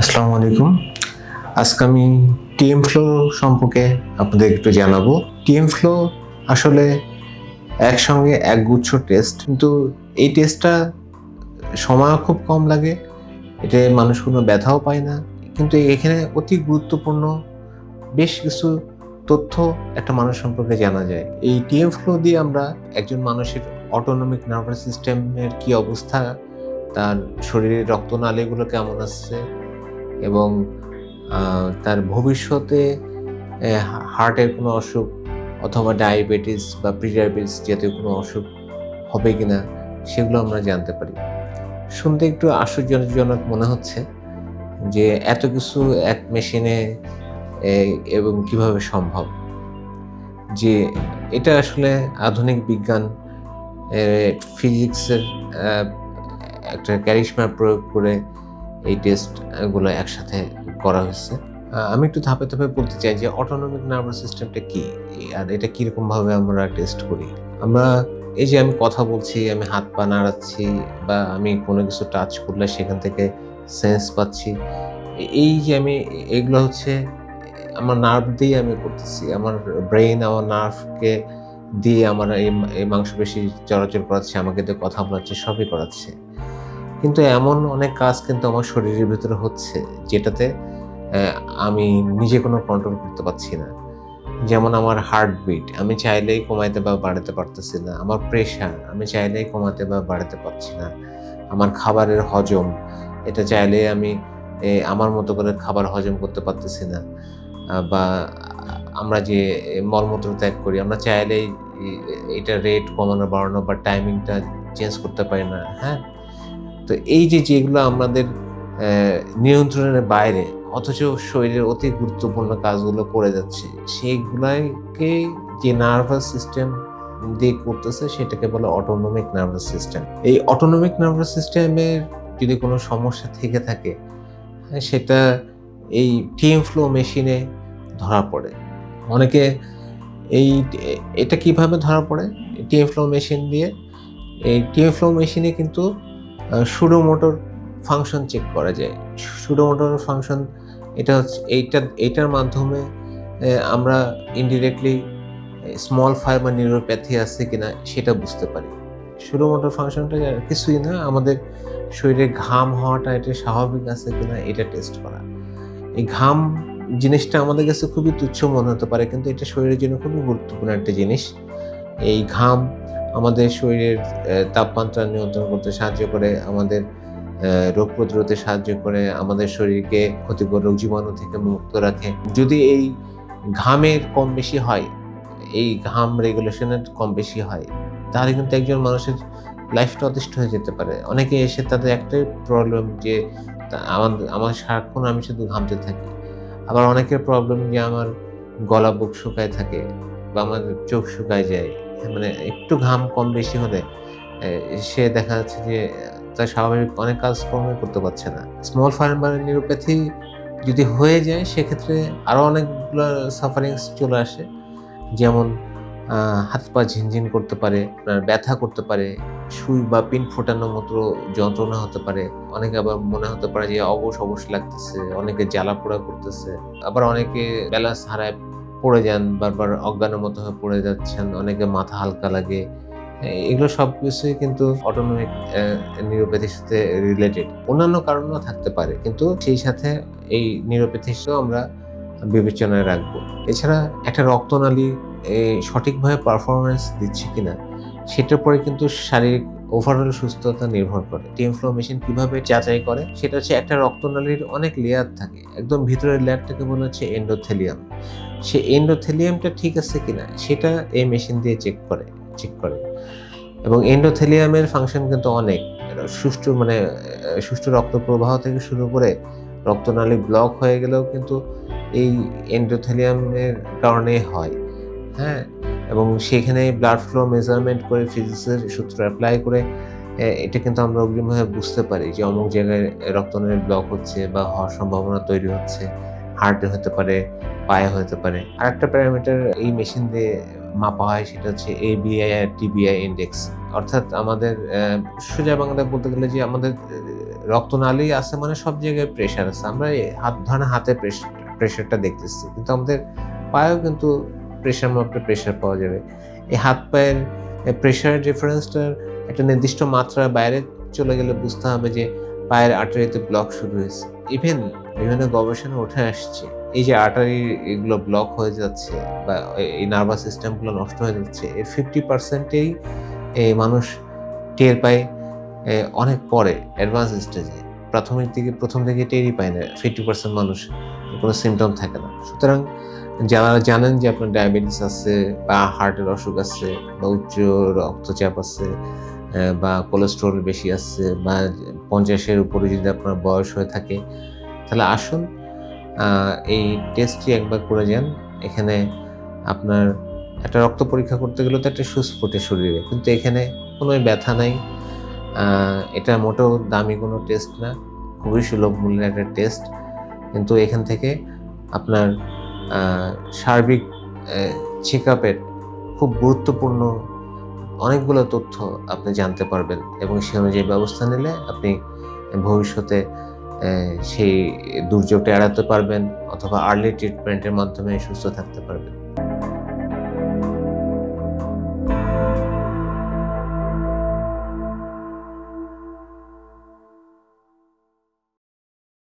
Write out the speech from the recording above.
আসসালামু আলাইকুম। আজকে আমি টিএম ফ্লো সম্পর্কে আপনাদের একটু জানাব। টিএম ফ্লো আসলে একসঙ্গে এক গুচ্ছ টেস্ট, কিন্তু এই টেস্টটা সময় খুব কম লাগে। এতে মানুষ কোনো ব্যথাও পায় না। কিন্তু এখানে অতি গুরুত্বপূর্ণ বেশ কিছু তথ্য একটা মানুষ সম্পর্কে জানা যায়। এই টিএম ফ্লো দিয়ে আমরা একজন মানুষের অটোনমিক নার্ভাস সিস্টেমের কি অবস্থা, তার শরীরের রক্তনালীগুলো কেমন আসছে এবং তার ভবিষ্যতে হার্টের কোনো অসুখ অথবা ডায়াবেটিস বা প্রিডায়াবেটিস জাতীয় কোনো অসুখ হবে কি না সেগুলো আমরা জানতে পারি। শুনতে একটু আশ্চর্যজনক মনে হচ্ছে যে এত কিছু এক মেশিনে এবং কীভাবে সম্ভব? যে এটা আসলে আধুনিক বিজ্ঞান ফিজিক্সের একটা ক্যারিশমা প্রয়োগ করে এই টেস্টগুলো একসাথে করা হয়েছে। আমি একটু ধাপে ধাপে বলতে চাই যে অটোনমিক নার্ভাস সিস্টেমটা কি? আর এটা কীরকম ভাবে আমরা টেস্ট করি? আমরা এই যে আমি কথা বলছি, আমি হাত পা নাড়াচ্ছি বা আমি কোনো কিছু টাচ করলে সেখান থেকে সেন্স পাচ্ছি। এই যে আমি, এগুলো হচ্ছে আমার নার্ভ দিয়ে আমি করতেছি। আমার ব্রেইন আমার নার্ভকে দিয়ে আমার এই এই মাংসপেশি চলাচল করাচ্ছে, আমাকে দিয়ে কথা বলাচ্ছে, সবই করাচ্ছে। কিন্তু এমন অনেক কাজ কিন্তু আমার শরীরের ভিতরে হচ্ছে, যেটাতে আমি নিজে কোনো কন্ট্রোল করতে পারছি না। যেমন আমার হার্টবিট আমি চাইলেই কমাইতে বা বাড়াতে পারতেছি না। আমার প্রেশার আমি চাইলেই কমাতে বা বাড়াতে পারছি না। আমার খাবারের হজম, এটা চাইলেই আমি আমার মতো করে খাবার হজম করতে পারতেছি না। বা, আমরা যে মলমূত্র ত্যাগ করি, আমরা চাইলেই এটা রেট কমানো, বাড়ানো বা টাইমিংটা চেঞ্জ করতে পারি না। হ্যাঁ? তো এই যে যেগুলো আমাদের নিয়ন্ত্রণের বাইরে অথচ শরীরের অতি গুরুত্বপূর্ণ কাজগুলো করে যাচ্ছে সেইগুলাকে যে নার্ভাস সিস্টেম দিয়ে করতেছে সেটাকে বলে অটোনমিক নার্ভাস সিস্টেম এই অটোনমিক নার্ভাস সিস্টেমের যদি কোনো সমস্যা থেকে থাকে হ্যাঁ, সেটা এই টিএম ফ্লো মেশিনে ধরা পড়ে। অনেকে এই এটা কীভাবে ধরা পড়ে? টিএম ফ্লো মেশিন দিয়ে। এই টিএম ফ্লো মেশিনে কিন্তু সুডো মোটর ফাংশন চেক করা যায়। সুডো মোটর ফাংশন এটা হচ্ছে, এইটা, এইটার মাধ্যমে আমরা ইনডিরেক্টলি স্মল ফাইবার নিউরোপ্যাথি আছে কিনা সেটা বুঝতে পারি। সুডো মোটর ফাংশনটা কিছুই না, আমাদের শরীরে ঘাম হওয়াটা এটা স্বাভাবিক আছে কিনা এটা টেস্ট করা। এই ঘাম জিনিসটা আমাদের কাছে খুবই তুচ্ছ মনে হতে পারে, কিন্তু এটা শরীরের জন্য খুবই গুরুত্বপূর্ণ একটা জিনিস। এই ঘাম আমাদের শরীরের তাপমাত্রা নিয়ন্ত্রণ করতে সাহায্য করে, আমাদের রোগ প্রতিরোধে সাহায্য করে, আমাদের শরীরকে ক্ষতিকর রোগ জীবাণু থেকে মুক্ত রাখে। যদি এই ঘামের কম বেশি হয়, এই ঘাম রেগুলেশনের কম বেশি হয়, তাহলে কিন্তু একজন মানুষের লাইফটা অতিষ্ঠ হয়ে যেতে পারে। অনেকে এসে তাদের একটাই প্রবলেম যে আমার আমার সারাক্ষণ আমি শুধু ঘামতে থাকি। আবার অনেকের প্রবলেম যে, আমার গলা বুক শুকায় থাকে বা আমার চোখ শুকায় যায়। মানে একটু ঘাম কম বেশি হলে সে দেখা যাচ্ছে যে, তার স্বাভাবিক অনেক কাজকর্মই করতে পারছে না। স্মল ফাইবার নিউরোপ্যাথি যদি হয়ে যায়, সেক্ষেত্রে আরও অনেকগুলো সাফারিংস চলে আসে। যেমন হাত পা ঝিনঝিন করতে পারে ব্যথা করতে পারে, সুই বা পিন ফোটানোর মতো যন্ত্রণা হতে পারে। অনেকে আবার মনে হতে পারে যে, অবশ অবশ লাগতেছে, অনেকে জ্বালা পোড়া করতেছে, আবার অনেকে ব্যালেন্স হারায় পড়ে যান, বারবার অজ্ঞানের মতো হয়ে পড়ে যাচ্ছেন, অনেকে মাথা হালকা লাগে। এগুলো সব কিছুই কিন্তু অটোনমিক নিউরোপ্যাথির সাথে রিলেটেড অন্যান্য কারণও থাকতে পারে, কিন্তু সেই সাথে এই নিউরোপ্যাথি হিসেবেও আমরা বিবেচনায় রাখব। এছাড়া একটা রক্তনালী সঠিকভাবে পারফরমেন্স দিচ্ছে কিনা, সেটার পরে কিন্তু শারীরিক ওভারঅল সুস্থতা নির্ভর করে। টিম ফ্লো মেশিন কীভাবে যাচাই করে, সেটা হচ্ছে একটা রক্তনালীর অনেক লেয়ার থাকে। একদম ভিতরের লেয়ারটাকে বলা হচ্ছে এন্ডোথেলিয়াম সে এন্ডোথেলিয়ামটা ঠিক আছে কিনা, সেটা এই মেশিন দিয়ে চেক করে চেক করে। এবং এন্ডোথেলিয়ামের ফাংশন কিন্তু অনেক। সুষ্ঠু মানে সুষ্ঠু রক্ত প্রবাহ থেকে শুরু করে রক্তনালী ব্লক হয়ে গেলেও কিন্তু এই এন্ডোথেলিয়ামের কারণে হয়। হ্যাঁ? এবং সেখানে ব্লাড ফ্লো মেজারমেন্ট করে ফিজিক্সের সূত্র অ্যাপ্লাই করে এটা কিন্তু আমরা অগ্রিমভাবে বুঝতে পারি যে অমুক জায়গায় রক্তনালী ব্লক হচ্ছে বা হওয়ার সম্ভাবনা তৈরি হচ্ছে হার্টে হতে পারে, পায়ে হতে পারে। আর একটা প্যারামিটার এই মেশিন দিয়ে মাপা হয় সেটা হচ্ছে এবিআই আর টিবিআই ইন্ডেক্স অর্থাৎ আমাদের সোজা বাংলা বলতে গেলে যে আমাদের রক্তনালী আছে মানে সব জায়গায় প্রেশার আছে। আমরা হাত ধরে হাতে প্রেশারটা দেখতেছি। কিন্তু আমাদের পায়েও কিন্তু প্রেশার মাপলে প্রেশার পাওয়া যাবে। এই হাত পায়ের প্রেশার ডিফারেন্সটার একটা নির্দিষ্ট মাত্রার বাইরে চলে গেলে বুঝতে হবে যে পায়ের আর্টারিতে ব্লক শুরু হয়েছে। ইভেন বিভিন্ন গবেষণা উঠে আসছে, এই যে আর্টারি এগুলো ব্লক হয়ে যাচ্ছে বা এই নার্ভাস সিস্টেমগুলো নষ্ট হয়ে যাচ্ছে, এর ফিফটি পার্সেন্টেই এই মানুষ টের পায় অনেক পরে অ্যাডভান্স স্টেজে প্রাথমিক দিকে, প্রথম দিকে টেরই পায় না ফিফটি পার্সেন্ট মানুষ, কোনো সিমটম থাকে না। সুতরাং যারা জানেন যে আপনার ডায়াবেটিস আছে বা হার্টের অসুখ আছে বা উচ্চ রক্তচাপ আছে বা কোলেস্ট্রল বেশি আছে বা পঞ্চাশের উপরে যদি আপনার বয়স হয়ে থাকে, তাহলে আসুন এই টেস্টটি একবার করে যান। এখানে আপনার একটা রক্ত পরীক্ষা করতে গেলে তো একটা সুচ ফোটে শরীরে, কিন্তু এখানে কোনো ব্যথা নাই। এটা মোটেও দামি কোনো টেস্ট না, খুবই সুলভ মূল্যের একটা টেস্ট কিন্তু এখান থেকে আপনার সার্বিক চেক আপের খুব গুরুত্বপূর্ণ অনেকগুলো তথ্য আপনি জানতে পারবেন এবং সে অনুযায়ী ব্যবস্থা নিলে আপনি ভবিষ্যতে সেই দুর্যোগটা এড়াতে পারবেন অথবা আর্লি ট্রিটমেন্টের মাধ্যমে সুস্থ থাকতে পারবেন।